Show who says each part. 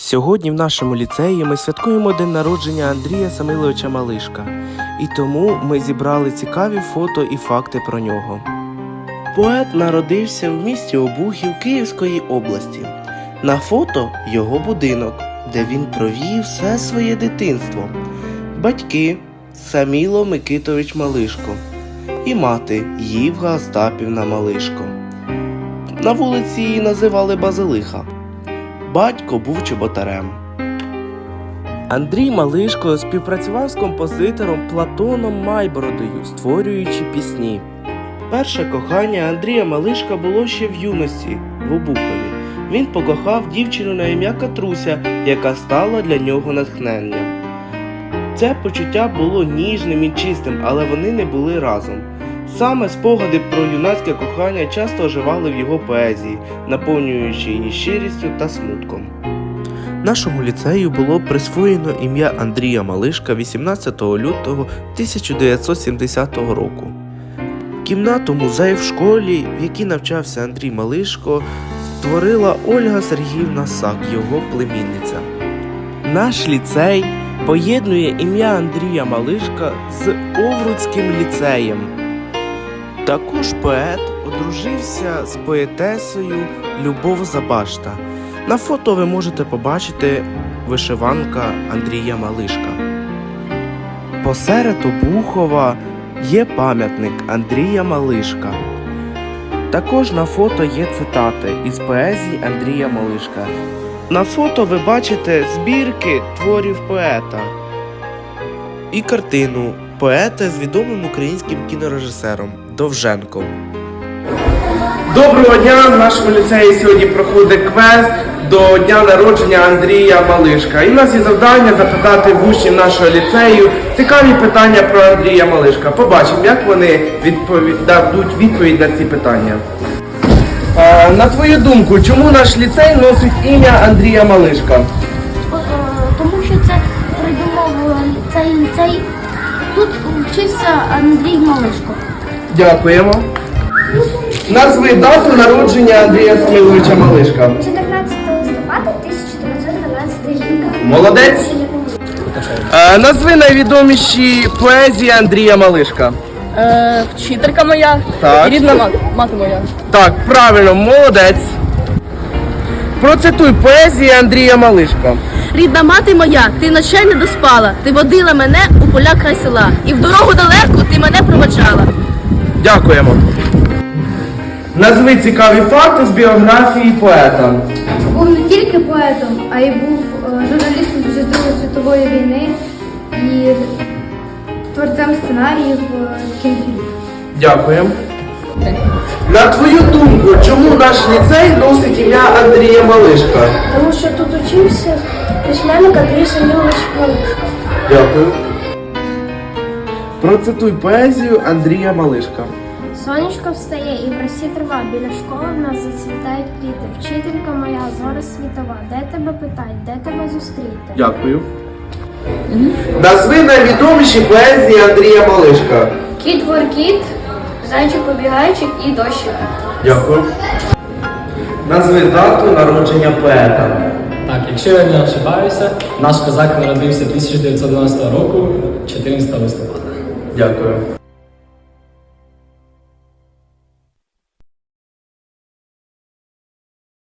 Speaker 1: Сьогодні в нашому ліцеї ми святкуємо день народження Андрія Самиловича Малишка, і тому ми зібрали цікаві фото і факти про нього. Поет народився в місті Обухів Київської області. На фото його будинок, де він провів все своє дитинство. Батьки Саміло Микитович Малишко і мати Ївга Остапівна Малишко. На вулиці її називали Базилиха. Батько був чоботарем. Андрій Малишко співпрацював з композитором Платоном Майбородою, створюючи пісні. Перше кохання Андрія Малишка було ще в юності, в Обухові. Він покохав дівчину на ім'я Катруся, яка стала для нього натхненням. Це почуття було ніжним і чистим, але вони не були разом. Саме спогади про юнацьке кохання часто оживали в його поезії, наповнюючи її щирістю та смутком. Нашому ліцею було присвоєно ім'я Андрія Малишка 18 лютого 1970 року. Кімнату музею в школі, в якій навчався Андрій Малишко, створила Ольга Сергіївна Сак, його племінниця. Наш ліцей поєднує ім'я Андрія Малишка з Овруцьким ліцеєм. Також поет одружився з поетесою Любов Забашта. На фото ви можете побачити вишиванка Андрія Малишка. Посеред Обухова є пам'ятник Андрія Малишка. Також на фото є цитати із поезії Андрія Малишка. На фото ви бачите збірки творів поета і картину поета з відомим українським кінорежисером Довженком. Доброго дня! В нашому ліцеї сьогодні проходить квест до дня народження Андрія Малишка. І в нас є завдання запитати в учнів нашого ліцею цікаві питання про Андрія Малишка. Побачимо, як вони дадуть відповідь на ці питання. Е, на твою думку, чому наш ліцей носить ім'я Андрія Малишка?
Speaker 2: Е, Тому що це придумав е, цей ліцей. Тут вчився Андрій Малишко.
Speaker 1: Дякуємо. Назви дату народження Андрія Самиловича Малишка.
Speaker 2: 14 листопада 1912 рік.
Speaker 1: Молодець. Е, назви найвідоміші поезії Андрія Малишка.
Speaker 3: Е, вчителька моя
Speaker 1: Так.
Speaker 3: рідна мати, мати моя.
Speaker 1: Так, правильно, молодець. Процитуй поезії Андрія Малишка.
Speaker 3: Рідна мати моя, ти ночей не доспала, ти водила мене у поля край села, і в дорогу далеку ти мене проводжала.
Speaker 1: Дякуємо. Назви цікаві факти з біографії поета.
Speaker 4: Був не тільки поетом, а й був е, журналістом під час Другої світової війни і творцем сценаріїв е, кінофільмів.
Speaker 1: Дякуємо. На твою думку, чому наш ліцей носить ім'я Андрія Малишка?
Speaker 2: Тому що тут учився письменник Андрій Самілович Малишко.
Speaker 1: Дякую. Процитуй поезію Андрія Малишка.
Speaker 2: Сонечко встає і в росі трава. Біля школи в нас зацвітають квіти. Вчителька моя, зора світова. Де тебе питать, де тебе зустріти?
Speaker 1: Дякую. Назви найвідоміші поезії Андрія Малишка.
Speaker 2: Кіт воркіт, зайчик побігайчик і дощик.
Speaker 1: Дякую. Назви дату народження поета.
Speaker 5: Так, якщо я не ошибаюся, наш козак народився 1990 року, 14 листопада.
Speaker 1: Дякую.